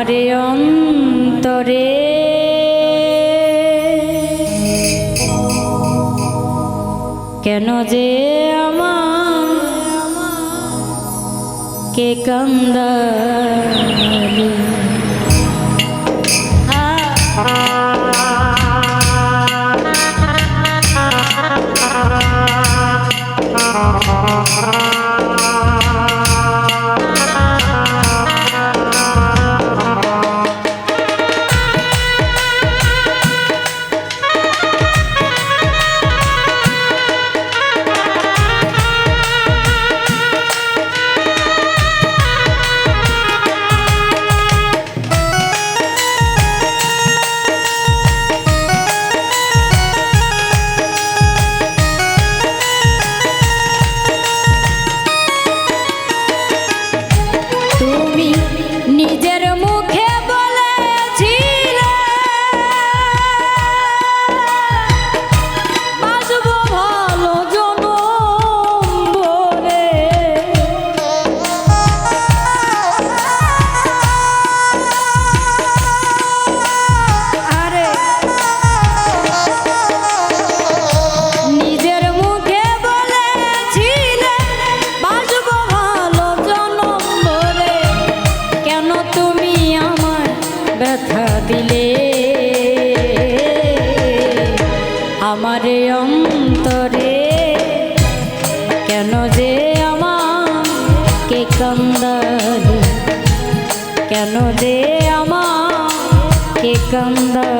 আমারে অন্তরে। কেন যে আমার কে কান্দালে? তুমি আমার ব্যথা দিলে। আমার অন্তরে কেন যে আমাকে কান্দালে? কেন যে আমাকে কান্দালে?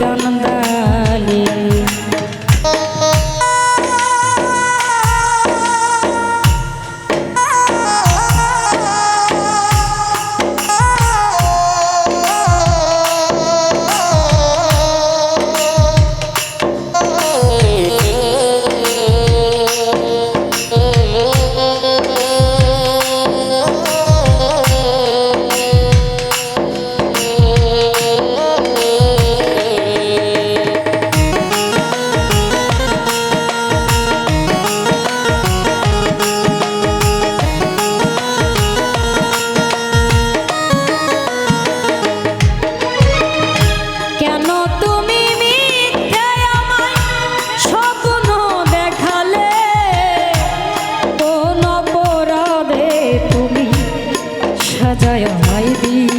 আমাকে be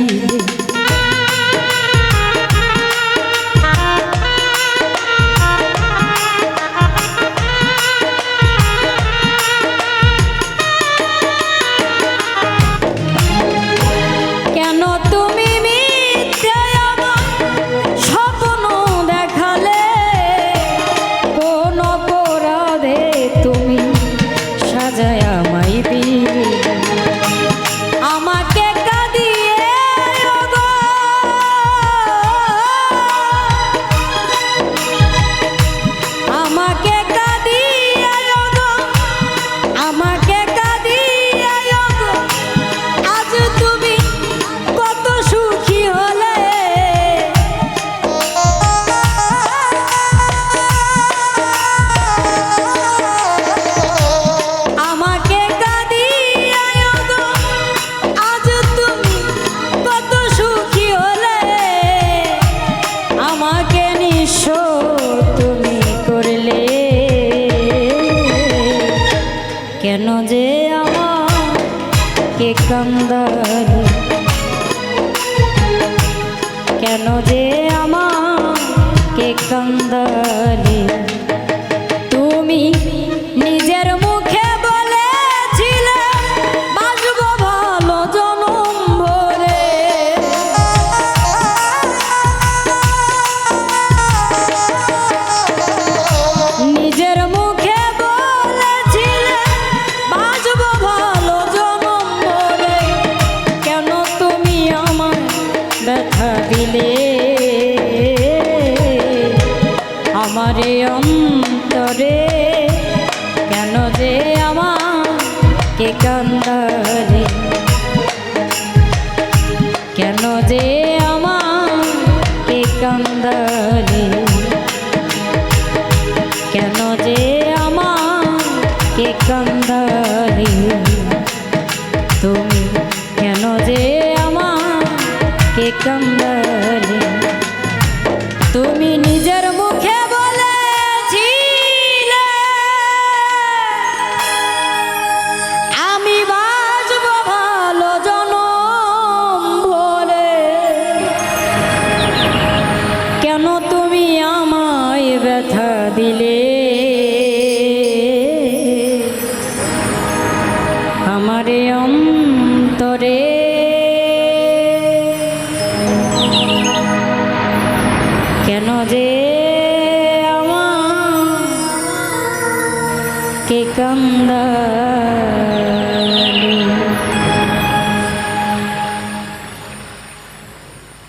কান্দালে